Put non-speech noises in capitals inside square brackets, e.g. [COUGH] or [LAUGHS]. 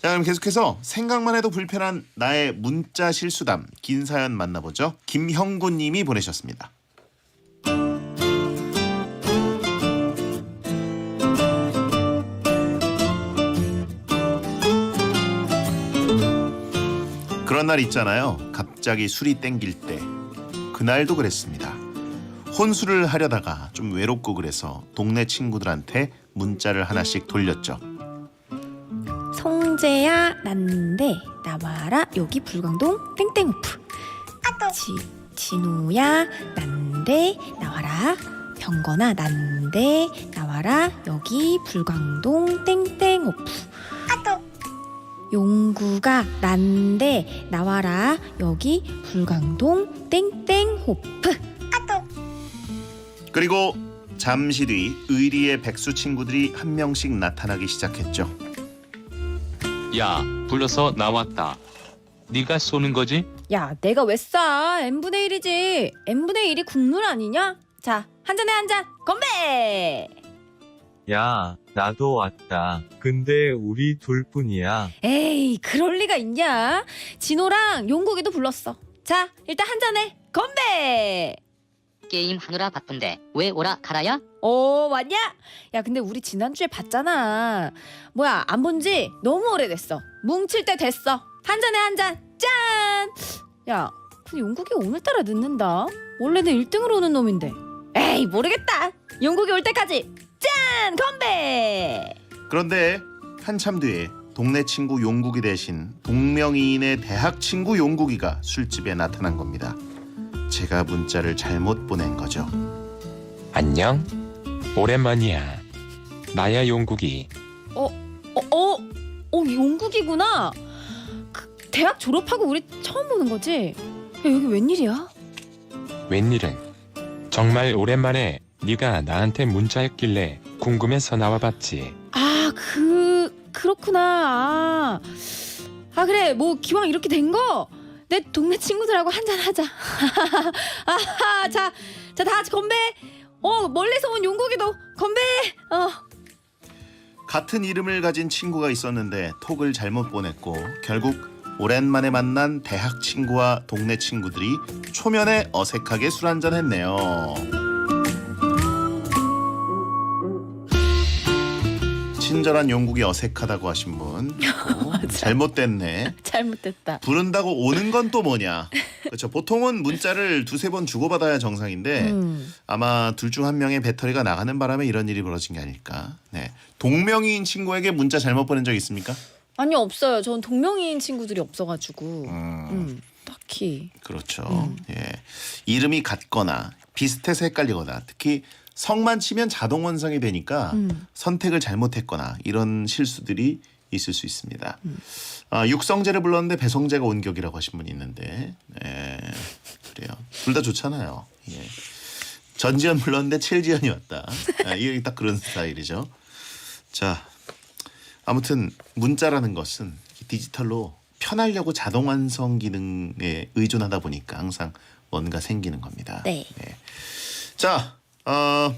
자 그럼 계속해서 생각만 해도 불편한 나의 문자 실수담 긴 사연 만나보죠. 김형구님이 보내셨습니다. 그런 날 있잖아요. 갑자기 술이 땡길 때. 그날도 그랬습니다. 혼술을 하려다가 좀 외롭고 그래서 동네 친구들한테 문자를 하나씩 돌렸죠. 성재야 났는데 나와라 여기 불광동 땡땡오프. 지, 진우야 났는데 나와라. 병건아 났는데 나와라. 여기 불광동 땡땡오프. 용구가 났는데 나와라. 여기 불광동 땡땡호프. 그리고 잠시 뒤 의리의 백수 친구들이 한 명씩 나타나기 시작했죠. 야, 불러서 나왔다. 네가 쏘는 거지? 야 내가 왜 싸? n분의 1이지 n분의 1이 국룰 아니냐? 자 한잔해 한잔 건배 야, 나도 왔다. 근데 우리 둘뿐이야. 에이 그럴 리가 있냐 진호랑 용국이도 불렀어 자 일단 한잔해 건배 게임 하느라 바쁜데 왜 오라 가라야? 어 왔냐? 야 근데 우리 지난주에 봤잖아. 뭐야 안 본지 너무 오래됐어. 뭉칠 때 됐어. 한잔해 한잔. 짠 야 근데 용국이 오늘따라 늦는다. 원래는 1등으로 오는 놈인데. 에이 모르겠다. 용국이 올 때까지. 짠! 건배! 그런데 한참 뒤에 동네 친구 용국이 대신 동명이인의 대학 친구 용국이가 술집에 나타난 겁니다. 제가 문자를 잘못 보낸 거죠. 안녕. 오랜만이야. 나야 용국이. 어, 어, 어, 용국이구나. 그, 대학 졸업하고 우리 처음 보는 거지? 야, 여기 웬일이야? 웬일은? 정말 오랜만에 네가 나한테 문자했길래 궁금해서 나와봤지. 아, 그, 그렇구나. 아, 아 그래, 뭐 기왕 이렇게 된 거, 내 동네 친구들하고 한잔 하자. [LAUGHS] 아하, 자, 자, 다 같이 건배. 어, 멀리서 온 용국이도 건배. 어, 같은 이름을 가진 친구가 있었는데 톡을 잘못 보냈고 결국 오랜만에 만난 대학 친구와 동네 친구들이 초면에 어색하게 술 한잔 했네요. 친절한 용국이 어색하다고 하신 분 있고, [LAUGHS] 잘못됐네. 잘못됐다. 부른다고 오는 건 또 뭐냐? 그렇죠. 보통은 문자를 두세 번 주고받아야 정상인데 음. 아마 둘 중 한 명의 배터리가 나가는 바람에 이런 일이 벌어진 게 아닐까. 네. 동명이인 친구에게 문자 잘못 보낸 적 있습니까? 아니 없어요. 전 동명이인 친구들이 없어가지고. 음, 음, 딱히. 그렇죠. 음. 예. 이름이 같거나 비슷해서 헷갈리거나 특히 성만 치면 자동 원상이 되니까 음. 선택을 잘못했거나 이런 실수들이 있을 수 있습니다. 음. 아, 육성재를 불렀는데 배성재가 온격이라고 하신 분이 있는데 예, 그래요. 둘 다 좋잖아요. 예. 전지현 불렀는데 첼지현이 왔다. 아, 이게 딱 그런 스타일이죠. 자, 아무튼 문자라는 것은 디지털로 편하려고 자동 완성 기능에 의존하다 보니까 항상 뭔가 생기는 겁니다. 네. 자, 어,